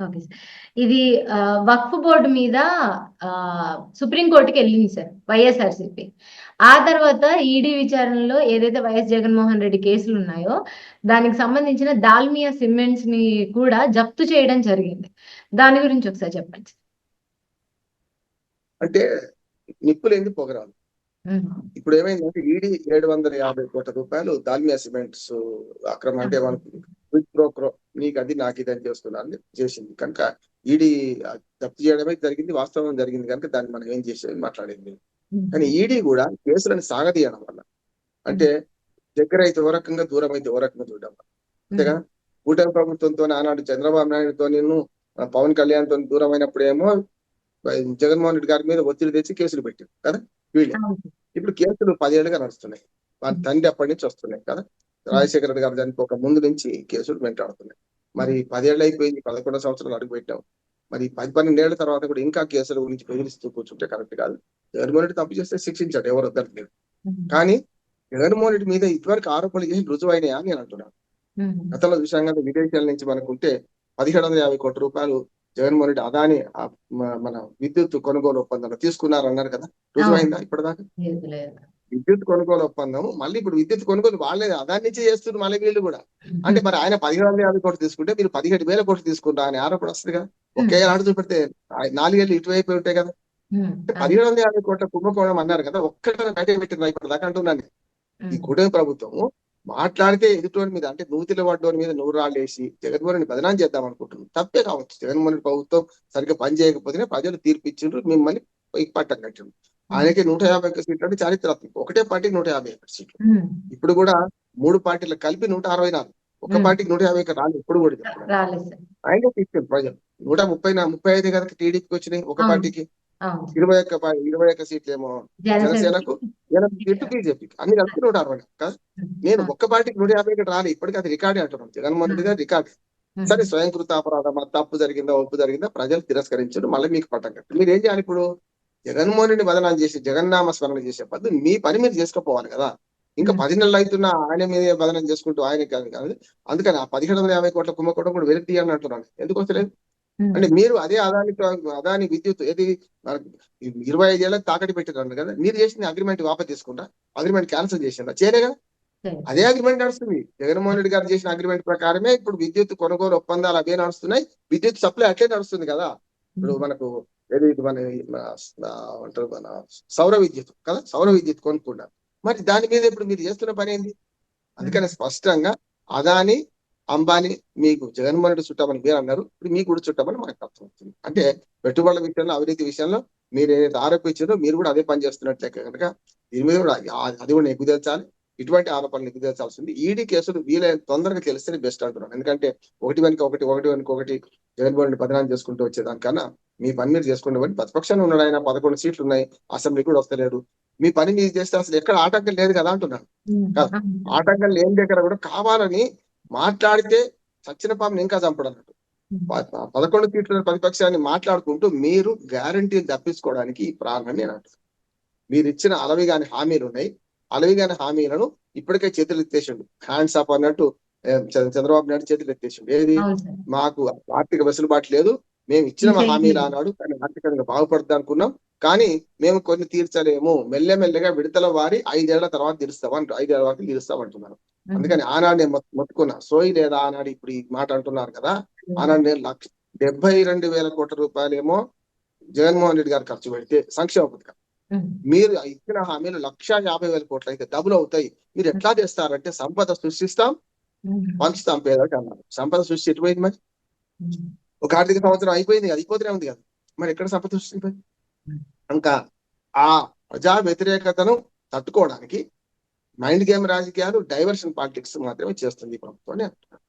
Okay sir. ఇది వక్ఫ్ board మీద ఆహ్, సుప్రీం కోర్ట్‌కెళ్ళింది సార్ వైఎస్ఆర్‌సీపీ. ఆ తర్వాత ఈడీ విచారణలో ఏదైతే వైఎస్ జగన్మోహన్ రెడ్డి కేసులున్నాయో, దానికి సంబంధించిన దాల్మియా సిమెంట్స్‌ని కూడా జప్తు చేయడం జరిగింది. దాని గురించి ఒకసారి చెప్పండి. అంటే నిప్పులేంది పొగ రాదు. హ్మ్. ఇప్పుడు ఏమైందంటే ఈడీ 750,00,00,000 దాల్మియా సిమెంట్స్ అక్రమం అంటే ఆహా! మనకు క్విడ్ ప్రో క్రో నీకది నాకిదని చేస్తున్నారని చేసింది. కనుక ఈడీ జప్తు చేయడమే జరిగింది. వాస్తవం జరిగింది కనుక దాన్ని మనం ఏం చేసేది మాట్లాడింది. కానీ. ఈడీ కూడా కేసులను సాగదీయడం వల్ల అంటే హ్మ్. దగ్గరైతే ఓ రకంగా, దూరమైతే ఓ రకంగా చూడడం వల్ల. అంతేగా. కూటమి ప్రభుత్వంతోని ఆనాడు చంద్రబాబు నాయుడుతోనిను ఆహ్, పవన్ కళ్యాణ్‌తోని దూరమైనప్పుడేమో వై జగన్మోహన్ రెడ్డి గారి మీద ఒత్తిడి తెచ్చి కేసులు పెట్టారు కదా! వీళ్ళే. ఇప్పుడు కేసులు 10 ఏళ్ళుగా నడుస్తున్నాయి. వాళ్ళ. తండ్రి అప్పటి నుంచి వస్తున్నాయి కదా! రాజశేఖర రెడ్డి గారు చనిపోక ముందు నుంచి కేసులు వెంటాడుతున్నాయి. మరి హ్మ్. 10 ఏళ్ళు అయిపోయింది. 11 సంవత్సరాలు అడుగుపెట్టాం. మరి 10, 12 ఏళ్ళ తర్వాత కూడా ఇంకా కేసుల గురించి బెదిరిస్తూ కూర్చుంటే కరెక్ట్ కాదు. జగన్మోహన్ రెడ్డి తప్పు చేస్తే శిక్షించాడు. ఎవరు. హ్మ్. కానీ జగన్మోహన్ రెడ్డి మీద ఇదివరకు ఆరోపణలు చేసి రుజువైనాయా అని నేను అంటున్నాను. గతంలో కదా విదేశాల నుంచి మనకుంటే రూ. 1750,00,00,000 జగన్మోహన్ రెడ్డి అదాని మన విద్యుత్ కొనుగోలు ఒప్పందంలో తీసుకున్నారన్నారు కదా! అవును. రుజువైందా ఇప్పటిదాకా? విద్యుత్ కొనుగోలు ఒప్పందం మళ్ళీ ఇప్పుడు విద్యుత్ కొనుగోలు వాళ్ళే అదాని నుంచే చేస్తున్నారు మళ్ళీ వీళ్ళు కూడా. అంటే మరి ఆయన 1750,00,00,000 తీసుకుంటే మీరు 17,000,00,00,000 తీసుకున్నారా అని ఆరోపణ వస్తది కదా! ఒకే నాడు చూపెడితే ఆహ్, 4 ఏళ్ళు ఇటువైపే ఉంటాయి కదా! హ్మ్. అంటే అవును. 1750,00,00,000 కుంభకోణం అన్నారు కదా! ఒక్కటైనా బయటకు పెట్టిండ్రా ఇప్పటిదాకా అంటున్నాను నేను. ఈ హ్మ్. కూటమి ప్రభుత్వం మాట్లాడితే ఎదుటోని మీద అంటే నూతిలో పడ్డోని మీద నూరు రాళ్ళేసి జగన్మోహన్ రెడ్డిని బదనాం చేద్దాం అనుకుంటున్నారు. తప్పే కావచ్చు. జగన్మోహన్ ప్రభుత్వం సరిగ్గా పని చేయకపోతేనే ప్రజలు తీర్పు ఇచ్చిండ్రు. మిమ్మల్ని పట్టం కట్టిండ్రు. ఆయనకి 151 సీట్లు అంటే చారిత్రాత్మకం. ఒకటే పార్టీకి 151 సీట్లు. హ్మ్. ఇప్పుడు కూడా 3 పార్టీలకు కలిపి 164. ఒక్క హ్మ్. పార్టీకి 150 రాలేదు ఎప్పుడు కూడా చెప్తున్నాను. రాలేదు సార్. ఆయనే తీసుకెళ్ళి ప్రజలు. 130 నా 35 కదా టీడీపీకి వచ్చినాయి ఒక. పార్టీకి. అవును సార్. 21 పా 21 సీట్లేమో జనసేనకు, 8 సీట్లు బీజేపీకి. అన్ని కలిపి 160 కదా! హ్మ్. నేను. ఒక్క పార్టీకి 150 రాలే. ఇప్పటికి అది రికార్డే అంటున్నాను. జగన్మోహన్ రెడ్డి. గారి రికార్డ్. సరే స్వయంకృత అపరాధమా, తప్పు జరిగిందా, ఒప్పు జరిగిందా ప్రజలు తిరస్కరించారు. మళ్ళీ మీకు పట్టం కట్టారు. మీరేం చేయాలి ఇప్పుడు? జగన్మోహన్ రెడ్డి బదనాం చేసి జగన్నామ స్మరణ చేసే బదులు మీ పని మీరు చేసుకుపోవాలి కదా! ఇంకా. 10 నెలలు అయితున్నా ఆయన మీదే బదనం చేసుకుంటూ ఆయనకి కాదు కాదు. అందుకని ఆ 1750,00,00,000 కుంభకోణం కూడా వెనక్కి తీయండి అంటున్నాను. ఎందుకు వస్తలేదు? అంటే. మీరు అదే అదానితో అదాని విద్యుత్ ఏది 25 ఏళ్ళకి తాకట్టు పెట్టిర్రన్నారు కదా! మీరు చేసిన అగ్రీమెంట్ వాపస్ తీసుకుంటారా? అగ్రీమెంట్ క్యాన్సెల్ చేసిండ్రా? చేయలే కదా! అదే అగ్రీమెంట్ నడుస్తుంది. జగన్మోహన్ రెడ్డి గారు చేసిన అగ్రీమెంట్ ప్రకారమే ఇప్పుడు విద్యుత్ కొనుగోలు ఒప్పందాలు అవే నడుస్తున్నాయి. విద్యుత్ సప్లై అట్లే నడుస్తుంది కదా! ఇప్పుడు. మనకు ఏది ఇది మన ఏమంటారు మన సౌర విద్యుత్ కదా! సౌర. విద్యుత్ కొనుక్కున్నారు. మరి దాని మీద ఇప్పుడు మీరు చేస్తున్న పనేంది? అందుకని హ్మ్. స్పష్టంగా అదాని, అంబానీ మీకు జగన్మోహన్ రెడ్డి చుట్టామని మీరు అన్నారు. ఇప్పుడు మీకు కూడా చుట్టామని మనకు అర్థమవుతుంది. అంటే పెట్టుబడుల విషయంలో, అవినీతి విషయంలో మీరు ఏదైతే ఆరోపించారో మీరు కూడా అదే పని చేస్తున్నట్లే కనుక దీని మీద కూడా అది కూడా నిగ్గుదేల్చాలి. ఇటువంటి ఆరోపణలు నిగ్గుదేల్చాల్సింది. ఈడీ కేసులు వీలైనంత తొందరగా తెలిస్తేనే బెస్ట్ అంటున్నాను. ఎందుకంటే ఒకటి వెనుక ఒకటి, ఒకటి వెనుక ఒకటి జగన్మోహన్ రెడ్డి బదనాం చేసుకుంటూ వచ్చేదానికన్నా మీ పని మీరు చేసుకోండి అని ప్రతిపక్షంలో ఉన్నాడు ఆయన 11 సీట్లు ఉన్నాయి. అసెంబ్లీకి కూడా వస్తలేడు. మీ పని మీరు చేస్తే అసలు ఎక్కడ ఆటంకం లేదు కదా అంటున్నాను. ఆటంకం లేని దగ్గర కూడా కావాలని మాట్లాడితే చచ్చిన పాముని ఇంకా చంపడన్నట్టు. హ్మ్. ప 11 సీట్ల ప్రతిపక్షాన్ని మాట్లాడుకుంటూ మీరు గ్యారంటీలు తప్పించుకోవడానికి ఈ ప్రాణాన్ని నేను అంటున్నాను. మీరిచ్చిన అలవిగాని హామీలున్నాయి. అలవిగాని హామీలను ఇప్పటికే చేతులెత్తేసిండు. హ్యాండ్స్ అప్ అన్నట్టు చంద్రబాబు నాయుడు చేతులెత్తేసిండు. ఏది? అవును సార్. మాకు ఆర్థిక వెసులుబాటు లేదు. మేము ఇచ్చిన హామీలు ఆనాడు కానీ ఆర్థికంగా బాగుపడతాం అనుకున్నాం. కానీ మేము కొన్ని తీర్చలేము. మెల్లమెల్లగా విడతల వారి 5 ఏళ్ళ తర్వాత తీరుస్తాం అంటు 5 ఏళ్ళ వరకు తీరుస్తాం అంటున్నారు. హుహు. అందుకని ఆనాడు నేను మొత్తుకున్నా. సోయి లేదా ఆనాడు ఇప్పుడు ఈ మాట అంటున్నారు కదా! ఆనాడు నేను లక్ష 72,000,00,00,000 రూపాయలేమో జగన్మోహన్ రెడ్డి గారు ఖర్చు పెడితే సంక్షేమ పథకం. మీరు ఇచ్చిన హామీలు 1,50,000,00,00,000 అయితే డబుల్ అవుతాయి. మీరు. ఎట్లా చేస్తారంటే సంపద సృష్టిస్తాం. పంచుతాం పేదలకు అన్నారు. సంపద సృష్టి ఎటుపోయింది మరి? ఒక ఆర్థిక సంవత్సరం అయిపోయింది కదా! అయిపోతూనే ఉంది కదా! మరి ఎక్కడ సంపద సృష్టిపోయింది ఇంకా ఆ ప్రజా వ్యతిరేకతను తట్టుకోవడానికి మైండ్ గేమ్ రాజకీయాలు, డైవర్షన్ పాలిటిక్స్ మాత్రమే చేస్తుంది ప్రభుత్వం అని అంటున్నారు